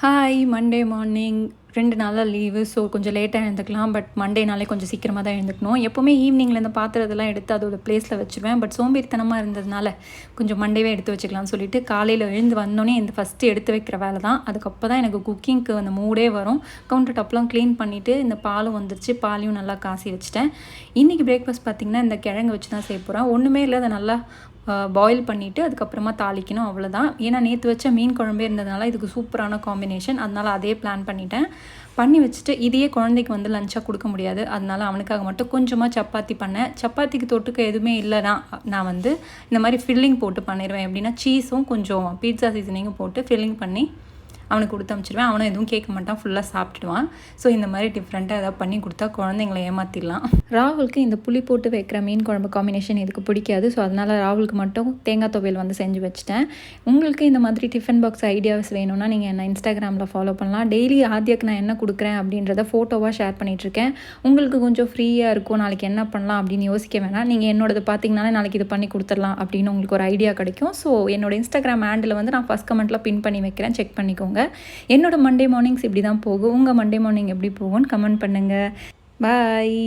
Hi Monday morning ரெண்டு நாளாக leave so கொஞ்சம் லேட்டாக எழுந்துக்கலாம் பட் மண்டேனாலே கொஞ்சம் சீக்கிரமாக தான் எழுந்துக்கணும். எப்போவுமே ஈவினிங்கில் இந்த பாத்திரத்தெல்லாம் எடுத்து அதோட பிளேஸில் வச்சுருவேன் பட் சோம்பேறித்தனமாக இருந்ததுனால கொஞ்சம் மண்டேவே எடுத்து வச்சுக்கலாம்னு சொல்லிட்டு காலையில் எழுந்து வந்தோடனே இந்த ஃபஸ்ட்டு எடுத்து வைக்கிற வேலை தான். அதுக்கப்புறம் தான் எனக்கு குக்கிங்க்கு அந்த மூடே வரும். கவுண்டர் டாப்லாம் க்ளீன் பண்ணிவிட்டு இந்த பாலும் வந்துருச்சு பாலையும் நல்லா காசி வச்சுட்டேன். இன்றைக்கி பிரேக்ஃபாஸ்ட் பார்த்திங்கன்னா இந்த கிழங்கு வச்சு தான் செய்ய போகிறேன் ஒன்றுமே இல்லை அதை நல்லா பாயில் பண்ணிவிட்டு அதுக்கப்புறமா தாளிக்கணும் அவ்வளோதான் ஏன்னா நேற்று வச்ச மீன் குழம்பே இருந்ததுனால இதுக்கு சூப்பரான காம்பினேஷன் அதனால் அதே பிளான் பண்ணிட்டேன். பண்ணி வச்சுட்டு இதையே குழந்தைக்கு வந்து லஞ்சாக கொடுக்க முடியாது. அதனால அவனுக்காக மட்டும் கொஞ்சமாக சப்பாத்தி பண்ணேன். சப்பாத்திக்கு தொட்டுக்க எதுவுமே இல்லைனா நான் வந்து இந்த மாதிரி ஃபில்லிங் போட்டு பண்ணிடுவேன் எப்படின்னா சீஸும் கொஞ்சம் பீட்சா சீசனிங்கும் போட்டு ஃபில்லிங் பண்ணி அவனுக்கு கொடுத்து அனுப்பிச்சிடுவேன் அவனும் எதுவும் கேட்க மாட்டான். ஃபுல்லாக சாப்பிட்டுடுவான். ஸோ இந்த மாதிரி டிஃப்ரெண்ட்டாக ஏதாவது பண்ணி கொடுத்தா குழந்தைங்களை ஏமாற்றிடலாம் ராகுலுக்கு இந்த புளி போட்டு வைக்கிற மீன் குழம்பு காம்பினேஷன் இதுக்கு பிடிக்காது. ஸோ அதனால் ராகுலுக்கு மட்டும் தேங்காய் துவையல் வந்து செஞ்சு வச்சுட்டேன். உங்களுக்கு இந்த மாதிரி டிஃபன் பாக்ஸ் ஐடியாஸ் வேணும்னா நீங்கள் என்ன இன்ஸ்டாகிராமில் ஃபாலோ பண்ணலாம். டெய்லி ஆத்தியாக்கு நான் என்ன கொடுக்குறேன் அப்படின்றத ஃபோட்டோவாக ஷேர் பண்ணிகிட்ருக்கேன் உங்களுக்கு கொஞ்சம் ஃப்ரீயாக இருக்கும். நாளைக்கு என்ன பண்ணலாம் அப்படின்னு யோசிக்க வேணாம். நீங்கள் என்னோடது பார்த்தீங்கனாலே நாளைக்கு இது பண்ணி கொடுத்துடலாம் அப்படின்னு உங்களுக்கு ஒரு ஐடியா கிடைக்கும். ஸோ என்னோட இன்ஸ்டாகிராம் ஹேண்டில் வந்து நான் ஃபஸ்ட் கமெண்ட்டில் பின் பண்ணி வைக்கிறேன். செக் பண்ணிக்கோங்க. என்னோட மண்டே மார்னிங்ஸ் இப்படி தான் போகும். உங்கள் மண்டே மார்னிங் எப்படி போகும்னு கமெண்ட் பண்ணுங்கள் பாய்